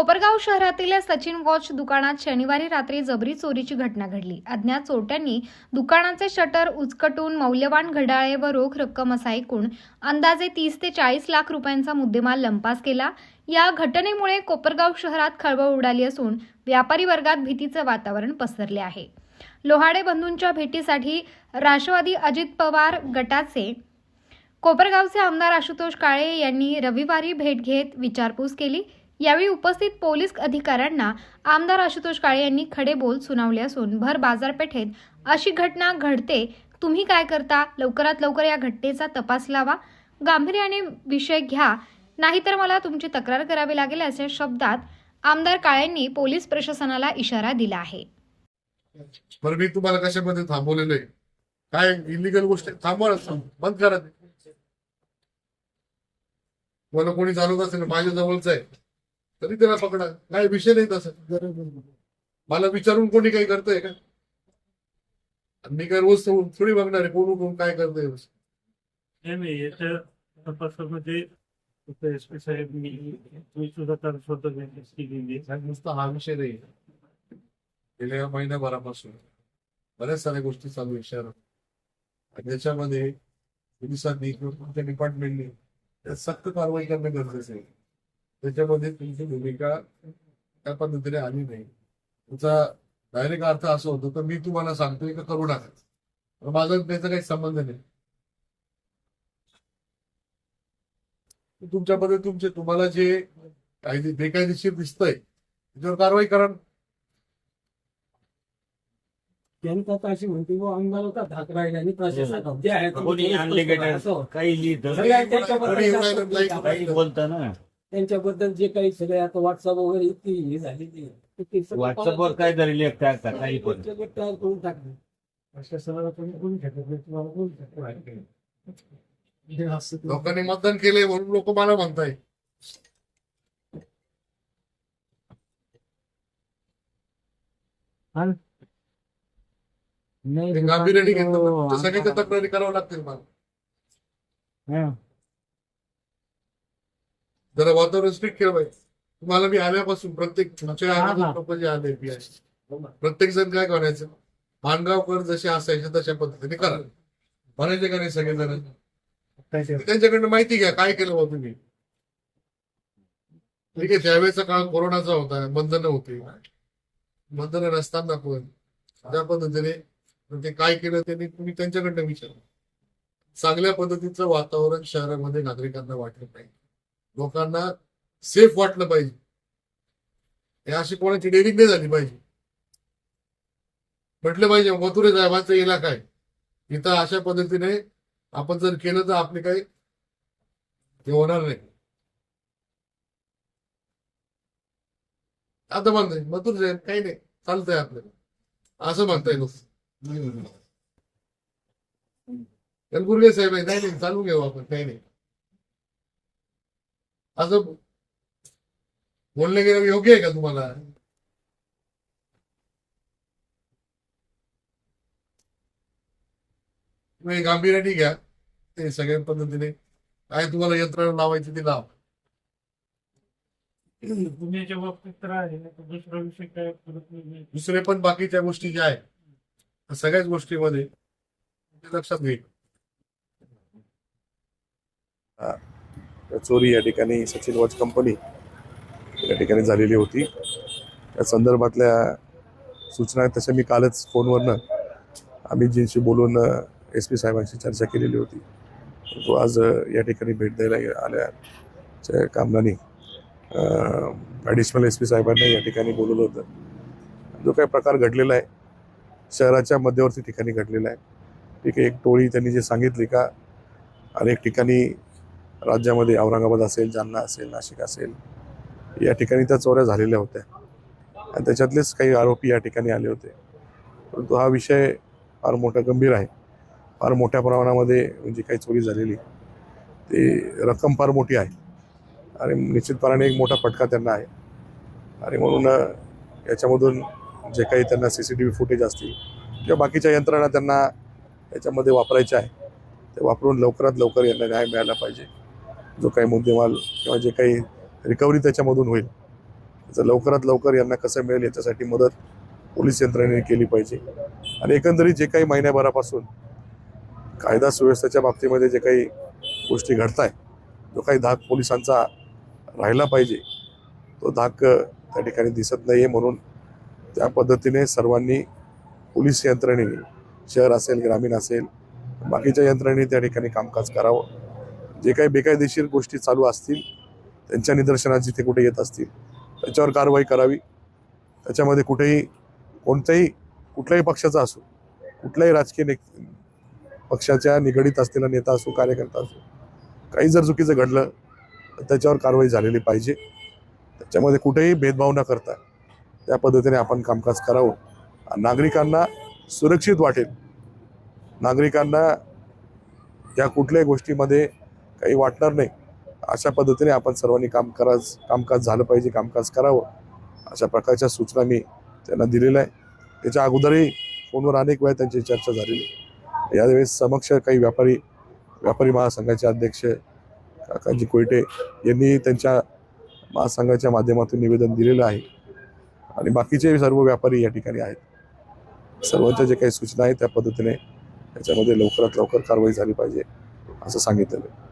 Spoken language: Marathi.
कोपरगाव शहरातील सचिन वॉच दुकानात शनिवारी रात्री जबरी चोरीची घटना घडली. अज्ञात चोरट्यांनी दुकानाचे शटर उचकटून मौल्यवान घड्याळे व रोख रक्कम असा एकूण अंदाजे तीस ते चाळीस लाख रुपयांचा मुद्देमाल लंपास केला. या घटनेमुळे कोपरगाव शहरात खळबळ उडाली असून व्यापारी वर्गात भीतीचं वातावरण पसरले आहे. लोहाडे बंधूंच्या भेटीसाठी राष्ट्रवादी अजित पवार गटाचे कोपरगावचे आमदार आशुतोष काळे यांनी रविवारी भेट घेत विचारपूस केली. यावेळी उपस्थित पोलीस अधिकाऱ्यांना आमदार आशुतोष काळे यांनी खडे बोल सुनावले असून भर बाजारपेठेत अशी घटना घडते तुम्ही काय करता? लवकरात लवकर या घटनेचा तपास लावा. गांभीर्याने विषय घ्या. नाहीतर मला तुमची तक्रार करावी लागेल अशा शब्दात आमदार काळेंनी पोलीस प्रशासनाला इशारा दिला आहे. बरं मी तुम्हाला कशामध्ये थांबवलेलं आहे काय इलिगल गोष्ट थांबवा बंद करा मला कोणी चालवत असेल माझ्या जवळच आहे. तरी त्याला पकडा काय विषय नाही तसं. मला विचारून कोणी काही करतंय का? आणि मी काय रोज थोडी बघणार आहे कोण कोण काय करतंय नाही नाही याच्या तपासामध्ये एस पी साहेब मी मी सुद्धा तर स्वतः त्यांच्याच केलेली आहे. साहेब, नुसता हा विषय नाही. गेल्या महिन्याभरापासून बऱ्याच साऱ्या गोष्टी चालू आहे शहरात. आणि त्याच्यामध्ये पोलिसांनी किंवा कोणत्या डिपार्टमेंटने सक्त कारवाई करणं गरजेचं आहे. त्याच्यामध्ये तुमची भूमिका त्या पद्धतीने आली नाही. त्याचा डायरेक्ट अर्थ असं होतो तर मी तुम्हाला सांगतोय का करू नका. पण माझा त्याचा काही संबंध नाही. तुमच्या पद्धती तुमचे तुम्हाला जे कायदे बेकायदेशीर दिसतंय त्याच्यावर कारवाई करा जनता तर अशी म्हणते बुवा अंगाला होता धाक राहिला आणि प्रशासन जे आहे असं. काही लिहितं? सगळ्या त्यांच्याबद्दल कोणी जास्त एवढं बोलतात. नाही- काही बोलतं ना. त्यांच्याबद्दल जे काही सगळे आता व्हॉट्सअप वगैरे इतकी हे झाली ती. ते सगळं व्हॉट्सअपवर काय तरी लेखता का काही पण. सगळं तयार करून टाकलं प्रशासनाला कोणी कोणी शकत नाही तुम्हाला बोलू शकतो हे असं ते- लोकांनी मतदान केलंय म्हणून लोक मला म्हणताय नाही, ते गांभीर्याने घेतलं तर सगळ्याच्या तक्रारी करावं लागतील मला. हा. जरा वातावरण स्ट्रिक्ट केलं पाहिजे. तुम्हाला मी आल्यापासून प्रत्येक तुमच्या आले. प्रत्येक जण काय करायचं? मानगावकर जसे असायचे तशा पद्धतीने करा. म्हणायचे का नाही सगळेजण? काय ते- त्यांच्याकडनं माहिती घ्या काय केलं बा तुम्ही? ठीक आहे त्यावेळेचा काळ कोरोनाचा होता बंधनं होती. बंधनं नसताना पण त्या पद्धतीने ते काय केलं त्यांनी तुम्ही त्यांच्याकडनं विचारा. चांगल्या पद्धतीचं वातावरण शहरामध्ये नागरिकांना वाटलं पाहिजे लोकांना सेफ वाटलं पाहिजे. हे अशी कोणाची डेअरिंग नाही झाली पाहिजे. म्हटलं पाहिजे मथुरे साहेबांचा इलाका आहे. इथं अशा पद्धतीने आपण जर केलं तर आपले काही हे होणार नाही. आता म्हणतोय मथुर साहेब काही नाही चालतंय आपल्याला असं म्हणताय कलबुर्गे साहेब आहे नाही नाही चालू घेऊ आपण काही नाही. असं बोलणे गेलं योग्य आहे का तुम्हाला? तुम्ही गांभीर्याने घ्या ते सगळ्या पद्धतीने. काय तुम्हाला यंत्रणा लावायची ती लावा. गुन्ह्याच्या बाबतीत तर आहे तर दुसरा विषय काय नाही. दुसरे पण बाकीच्या गोष्टी ज्या आहेत त्या सगळ्याच गोष्टीमध्ये ते लक्षात घेईल चोरी या ठिकाणी सचिन वॉच कंपनी या ठिकाणी झालेली होती. त्या संदर्भातल्या सूचना आहेत तशा मी कालच फोनवरनं अमितजींशी बोलून एस पी साहेबांशी चर्चा केलेली होती. तो आज या ठिकाणी भेट द्यायला आल्याच्या कामनाने ॲडिशनल एस पी साहेबांना या ठिकाणी बोलवलं होतं. जो काही प्रकार घडलेला आहे शहराच्या मध्यवर्ती ठिकाणी घडलेला आहे. ठीक आहे एक टोळी त्यांनी जे सांगितली का अनेक ठिकाणी राज्यामध्ये औरंगाबाद असेल जालना असेल नाशिक असेल या ठिकाणी त्या चोऱ्या झालेल्या होत्या. आणि त्याच्यातलेच काही आरोपी या ठिकाणी आले होते. परंतु हा विषय फार मोठा गंभीर आहे. फार मोठ्या प्रमाणामध्ये म्हणजे काही चोरी झालेली ती रक्कम फार मोठी आहे. आणि निश्चितपणाने एक मोठा फटका त्यांना आहे. आणि म्हणून याच्यामधून जे काही त्यांना C C T V footage असतील किंवा बाकीच्या यंत्रणा त्यांना याच्यामध्ये वापरायच्या आहे ते वापरून लवकरात लवकर यांना न्याय मिळाला पाहिजे. जो काही मुद्देमाल किंवा जे काही रिकव्हरी त्याच्यामधून होईल. त्याचं लवकरात लवकर यांना कसं मिळेल याच्यासाठी मदत पोलीस यंत्रणेने केली पाहिजे. आणि एकंदरीत जे काही महिन्याभरापासून कायदा सुव्यवस्थेच्या बाबतीमध्ये जे काही गोष्टी घडत आहे जो काही धाक पोलिसांचा राहिला पाहिजे तो धाक त्या ठिकाणी दिसत नाही आहे म्हणून त्या पद्धतीने सर्वांनी पोलीस यंत्रणेने शहर असेल ग्रामीण असेल बाकीच्या यंत्रणेने त्या ठिकाणी कामकाज करावं. जे काही बेकायदेशीर गोष्टी चालू असतील त्यांच्या निदर्शनात जिथे कुठे येत असतील त्याच्यावर कारवाई करावी. त्याच्यामध्ये कुठेही कोणत्याही कुठल्याही पक्षाचा असो कुठल्याही राजकीय ने पक्षाच्या निगडीत असलेला नेता असो कार्यकर्ता असो काही जर चुकीचं घडलं तर त्याच्यावर कारवाई झालेली पाहिजे. त्याच्यामध्ये कुठेही भेदभाव न करता त्या पद्धतीने आपण कामकाज करावं. नागरिकांना सुरक्षित वाटेल. नागरिकांना या कुठल्याही गोष्टीमध्ये काही वाटणार नाही. अशा पद्धतीने आपण सर्वांनी काम कामकाज झालं पाहिजे कामकाज करावं. अशा प्रकारच्या सूचना मी त्यांना दिलेल्या आहे त्याच्या अगोदरही फोनवर अनेक वेळा त्यांची चर्चा झालेली आहे. यावेळेस समक्ष काही व्यापारी व्यापारी महासंघाचे अध्यक्ष काकाजी कोयटे यांनी त्यांच्या महासंघाच्या माध्यमातून निवेदन दिलेलं आहे. आणि बाकीचे सर्व व्यापारी या ठिकाणी आहेत. सर्वांच्या जे काही सूचना आहेत त्या पद्धतीने त्याच्यामध्ये लवकरात लवकर कारवाई झाली पाहिजे असं सांगितलेलं आहे.